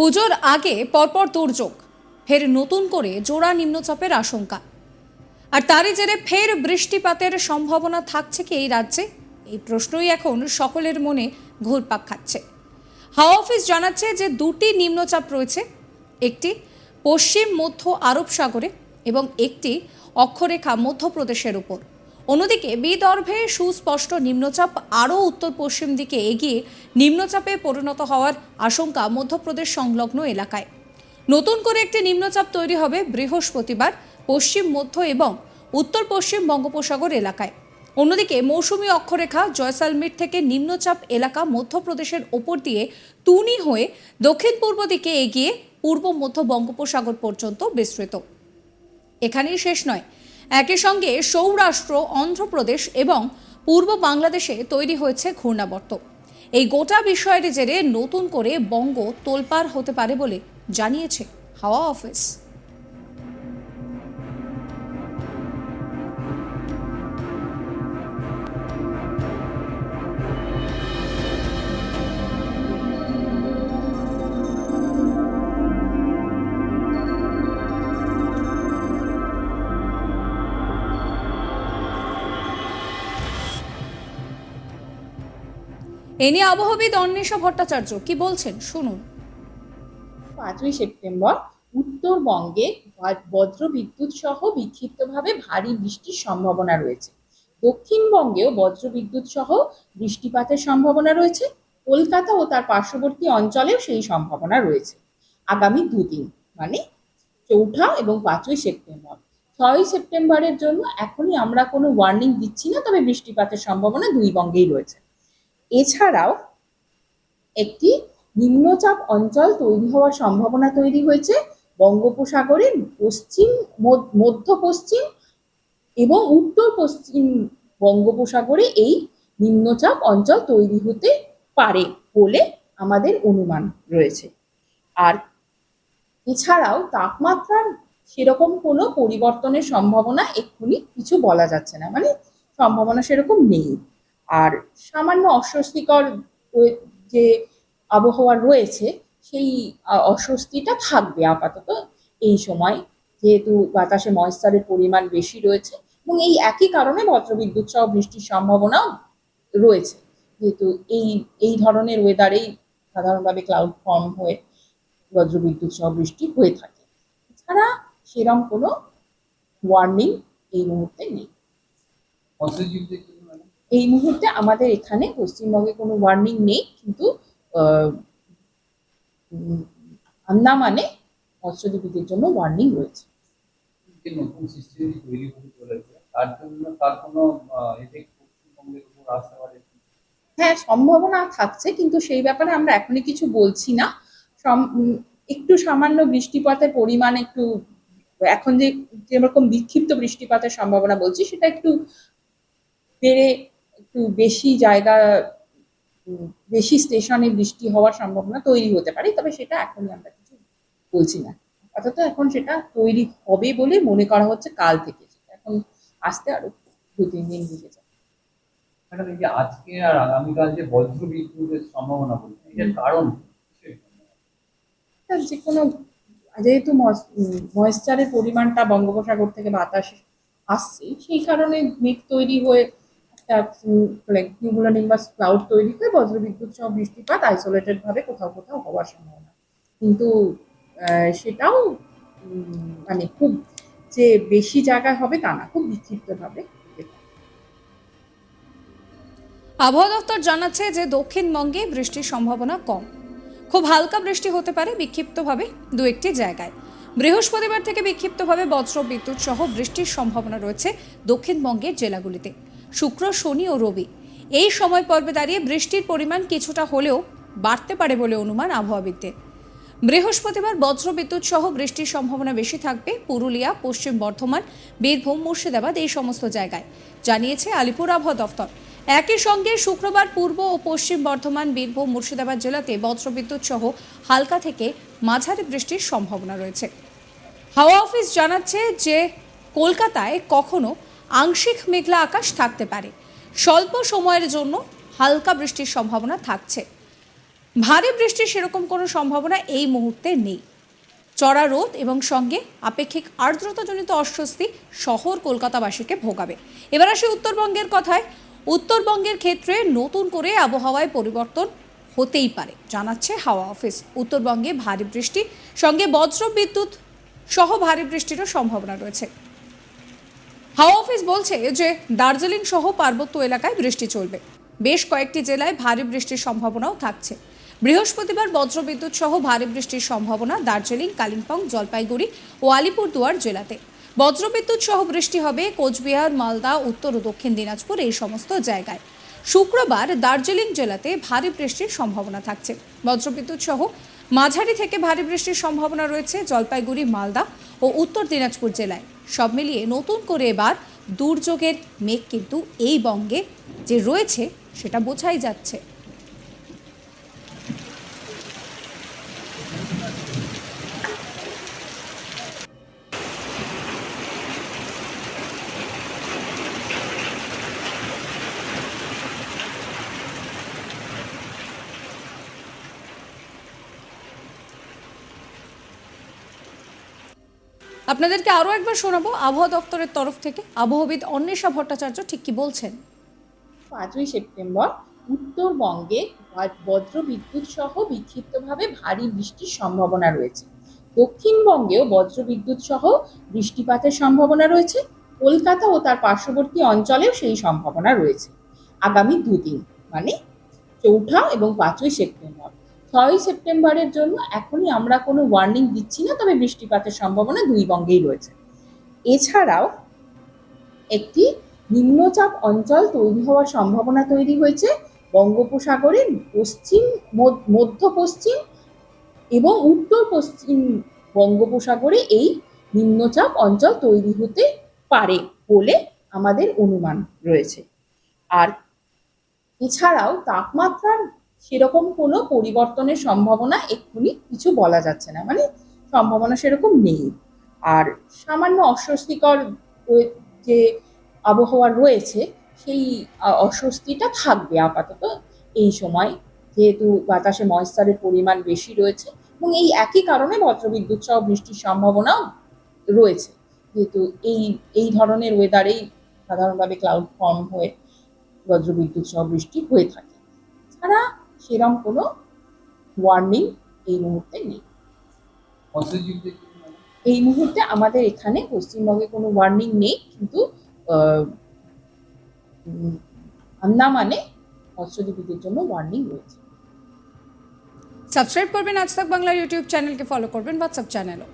পুজোর আগে পরপর দুর্যোগ। ফের নতুন করে জোড়া নিম্নচাপের আশঙ্কা। আর তারই জেরে ফের বৃষ্টিপাতের সম্ভাবনা থাকছে কি এই রাজ্যে? এই প্রশ্নই এখন সকলের মনে ঘুরপাক খাচ্ছে। হাওয়া অফিস জানাচ্ছে যে দুটি নিম্নচাপ রয়েছে। একটি পশ্চিম মধ্য আরব সাগরে এবং একটি অক্ষরেখা মধ্যপ্রদেশের উপর। অন্যদিকে বিদর্ভে সুস্পষ্ট নিম্নচাপ, আরও উত্তর পশ্চিম দিকে এগিয়ে নিম্নচাপে পরিণত হওয়ার আশঙ্কা মধ্যপ্রদেশ সংলগ্ন এলাকায়। নতুন করে একটি নিম্নচাপ তৈরি হবে বৃহস্পতিবার পশ্চিম, মধ্য এবং উত্তর পশ্চিম বঙ্গোপসাগর এলাকায়। অন্যদিকে মৌসুমি অক্ষরেখা জয়সালমীর থেকে নিম্নচাপ এলাকা মধ্যপ্রদেশের ওপর দিয়ে তুনি হয়ে দক্ষিণ পূর্ব দিকে এগিয়ে পূর্ব মধ্য বঙ্গোপসাগর পর্যন্ত বিস্তৃত। এখানেই শেষ নয়। একই সঙ্গে সৌরাষ্ট্র, অন্ধ্রপ্রদেশ এবং পূর্ব বাংলাদেশে তৈরি হয়েছে ঘূর্ণাবর্ত। এই গোটা বিষয়ের জেরে নতুন করে বঙ্গ তোলপাড় হতে পারে বলে জানিয়েছে হাওয়া অফিস। এ নিয়ে আবহাওয়াবিদ অন্বেষা ভট্টাচার্য কি বলছেন? শুনুন। পাঁচই সেপ্টেম্বর উত্তরবঙ্গে বা- বজ্র বিদ্যুৎ সহ বিক্ষিপ্তভাবে ভারী বৃষ্টির সম্ভাবনা রয়েছে। দক্ষিণবঙ্গেও বজ্র বিদ্যুৎ সহ বৃষ্টিপাতের সম্ভাবনা রয়েছে। কলকাতা ও তার পার্শ্ববর্তী অঞ্চলেও সেই সম্ভাবনা রয়েছে। আগামী দুদিন মানে চৌঠা এবং পাঁচই সেপ্টেম্বর। ছয়ই সেপ্টেম্বরের জন্য এখনই আমরা কোনো ওয়ার্নিং দিচ্ছি না, তবে বৃষ্টিপাতের সম্ভাবনা দুই বঙ্গেই রয়েছে। এছাড়াও একটি নিম্নচাপ অঞ্চল তৈরি হওয়ার সম্ভাবনা তৈরি হয়েছে বঙ্গোপসাগরের পশ্চিম মধ্য- পশ্চিম এবং উত্তর পশ্চিম বঙ্গোপসাগরে এই নিম্নচাপ অঞ্চল তৈরি হতে পারে বলে আমাদের অনুমান রয়েছে। আর এছাড়াও তাপমাত্রার সেরকম কোনো পরিবর্তনের সম্ভাবনা এক্ষুনি কিছু বলা যাচ্ছে না মানে সম্ভাবনা সেরকম নেই। আর সামান্য অস্বস্তিকর যে আবহাওয়া রয়েছে, সেই অস্বস্তিটা থাকবে আপাতত এই সময়। যেহেতু বাতাসে ময়েশ্চারের পরিমাণ বেশি রয়েছে এবং এই একই কারণে বজ্রবিদ্যুৎ সহ বৃষ্টির সম্ভাবনাও রয়েছে। যেহেতু এই এই ধরনের ওয়েদারেই সাধারণভাবে ক্লাউড ফর্ম হয়ে বজ্রবিদ্যুৎ সহ বৃষ্টি হয়ে থাকে। এছাড়া সেরম কোনো ওয়ার্নিং এই মুহূর্তে নেই। এই মুহূর্তে আমাদের এখানে পশ্চিমবঙ্গে কোনো ওয়ার্নিং নেই কিন্তু আন্দামানে মৎস্যজীবীদের জন্য ওয়ার্নিং রয়েছে। নতুন সিস্টেম তৈরি হতে চলেছে? তার জন্য তার কোনো এফেক্ট পশ্চিমবঙ্গের উপর আসতে পারে হ্যাঁ সম্ভাবনা থাকছে কিন্তু সেই ব্যাপারে আমরা এখনই কিছু বলছি না। একটু সামান্য বৃষ্টিপাতের পরিমাণ একটু এখন যে যেরকম বিক্ষিপ্ত বৃষ্টিপাতের সম্ভাবনা বলছি সেটা একটু বেড়ে একটু বেশি জায়গা বেশি স্টেশনে বৃষ্টি হওয়ার সম্ভাবনা তৈরি হতে পারে তবে সেটা এখনই আমরা কিছু বলছি না। অর্থাৎ এখন সেটা তৈরি হবে বলে মনে করা হচ্ছে কাল থেকে। এখন আসতে আরও দু তিন দিন লেগে যাবে। ম্যাডাম এই যে আজকে আর আগামীকাল যে বজ্র বিদ্যুতের সম্ভাবনা বলছেন এটার কারণ যে কোনো যেহেতু ময়েশ্চারের পরিমাণটা বঙ্গোপসাগর থেকে বাতাস আসছে সেই কারণে মেঘ তৈরি হয়ে একটা নিউমুলানিম্বাস ক্লাউড তৈরি হয়ে বজ্রবিদ্যুৎ সহ বৃষ্টিপাত আইসোলেটেড ভাবে কোথাও কোথাও হওয়ার সম্ভাবনা। কিন্তু সেটাও মানে খুব যে বেশি জায়গায় হবে তা না, খুব বিক্ষিপ্তভাবে আবহাওয়া দপ্তর জানাচ্ছে যে দক্ষিণবঙ্গে বৃষ্টির সম্ভাবনা কম। খুব হালকা বৃষ্টি হতে পারে বিক্ষিপ্তভাবে দু একটি জায়গায়। বৃহস্পতিবার থেকে বিক্ষিপ্তভাবে বজ্র বিদ্যুৎ সহ বৃষ্টির সম্ভাবনা রয়েছে দক্ষিণবঙ্গের জেলাগুলিতে। শুক্র, শনি ও রবি। এই সময় পর্বে দাঁড়িয়ে বৃষ্টির পরিমাণ কিছুটা হলেও বাড়তে পারে বলে অনুমান আবহাওয়াবিদদের। বৃহস্পতিবার বজ্র বিদ্যুৎ সহ বৃষ্টির সম্ভাবনা বেশি থাকবে পুরুলিয়া, পশ্চিম বর্ধমান, বীরভূম, মুর্শিদাবাদ এই সমস্ত জায়গায়, জানিয়েছে আলিপুর আবহাওয়া দফতর। একই সঙ্গে শুক্রবার পূর্ব ও পশ্চিম বর্ধমান, বীরভূম, মুর্শিদাবাদ জেলাতে বজ্রবিদ্যুৎ সহ হালকা থেকে মাঝারি বৃষ্টির সম্ভাবনা রয়েছে। হাওয়া অফিস জানাচ্ছে যে কলকাতায় কখনো আংশিক মেঘলা আকাশ থাকতে পারে। স্বল্প সময়ের জন্য হালকা বৃষ্টির সম্ভাবনা থাকছে। ভারী বৃষ্টির সেরকম কোনো সম্ভাবনা এই মুহূর্তে নেই। চড়া রোদ এবং সঙ্গে আপেক্ষিক আর্দ্রতাজনিত অস্বস্তি শহর কলকাতাবাসীকে ভোগাবে। এবার আসি উত্তরবঙ্গের কথায়। উত্তরবঙ্গের ক্ষেত্রে নতুন করে আবহাওয়ায় পরিবর্তন হতেই পারে, জানাচ্ছে হাওয়া অফিস। উত্তরবঙ্গে ভারী বৃষ্টি, সঙ্গে বজ্র বিদ্যুৎ সহ ভারী বৃষ্টিরও সম্ভাবনা রয়েছে। হাওয়া অফিস বলছে যে দার্জিলিং সহ পার্বত্য এলাকায় বৃষ্টি চলবে। বেশ কয়েকটি জেলায় ভারী বৃষ্টির সম্ভাবনাও থাকছে। বৃহস্পতিবার বজ্রবিদ্যুৎ সহ ভারী বৃষ্টির সম্ভাবনা দার্জিলিং, কালিম্পং, জলপাইগুড়ি ও আলিপুরদুয়ার জেলাতে। বজ্রবিদ্যুৎ সহ বৃষ্টি হবে কোচবিহার, মালদা, উত্তর ও দক্ষিণ দিনাজপুর এই সমস্ত জায়গায়। শুক্রবার দার্জিলিং জেলাতে ভারী বৃষ্টির সম্ভাবনা থাকছে। বজ্রবিদ্যুৎ সহ মাঝারি থেকে ভারী বৃষ্টির সম্ভাবনা রয়েছে জলপাইগুড়ি, মালদা ও উত্তর দিনাজপুর জেলায়। সব মিলিয়ে নতুন করে এবার দুর্যোগের মেঘ কিন্তু এই বঙ্গে যে রয়েছে সেটা বোঝাই যাচ্ছে। আপনাদেরকে আরও একবার শোনাবো আবহাওয়া দপ্তরের তরফ থেকে। আবহাওয়াবিদ অন্বেষা ভট্টাচার্য ঠিক কি বলছেন? পাঁচই সেপ্টেম্বর, উত্তরবঙ্গে বজ্র বিদ্যুৎ সহ বিক্ষিপ্তভাবে ভারী বৃষ্টির সম্ভাবনা রয়েছে। দক্ষিণবঙ্গেও বজ্র বিদ্যুৎ সহ বৃষ্টিপাতের সম্ভাবনা রয়েছে। কলকাতা ও তার পার্শ্ববর্তী অঞ্চলেও সেই সম্ভাবনা রয়েছে। আগামী দুদিন মানে চৌঠা এবং পাঁচই সেপ্টেম্বর। ছয়ই সেপ্টেম্বরের জন্য এখনই আমরা কোনো ওয়ার্নিং দিচ্ছি না, তবে বৃষ্টিপাতের সম্ভাবনা দুই বঙ্গেই রয়েছে। এছাড়াও একটি নিম্নচাপ অঞ্চল তৈরি হওয়ার সম্ভাবনা তৈরি হয়েছে বঙ্গোপসাগরের পশ্চিম, মধ্য- মধ্য পশ্চিম এবং উত্তর পশ্চিম বঙ্গোপসাগরে এই নিম্নচাপ অঞ্চল তৈরি হতে পারে বলে আমাদের অনুমান রয়েছে। আর এছাড়াও তাপমাত্রার সেরকম কোনো পরিবর্তনের সম্ভাবনা এক্ষুনি কিছু বলা যাচ্ছে না। মানে সম্ভাবনা সেরকম নেই। আর সামান্য অস্বস্তিকর যে আবহাওয়া রয়েছে, সেই অস্বস্তিটা থাকবে আপাতত এই সময়। যেহেতু বাতাসে ময়েশ্চারের পরিমাণ বেশি রয়েছে এবং এই একই কারণে বজ্রবিদ্যুৎ সহ বৃষ্টির সম্ভাবনাও রয়েছে। যেহেতু এই এই ধরনের ওয়েদারেই সাধারণভাবে ক্লাউড ফর্ম হয়ে বজ্রবিদ্যুৎ সহ বৃষ্টি হয়ে থাকে। ছাড়া সেরম কোনো ওয়ার্নিং এই মুহূর্তে নেই। মানে? এই মুহূর্তে আমাদের এখানে পশ্চিমবঙ্গে কোনো ওয়ার্নিং নেই কিন্তু আন্দামানে মৎস্যজীবীদের জন্য ওয়ার্নিং রয়েছে। সাবস্ক্রাইব করবেন আজ তাক বাংলার ইউটিউব চ্যানেলকে ফলো করবেন হোয়াটসঅ্যাপ চ্যানেলও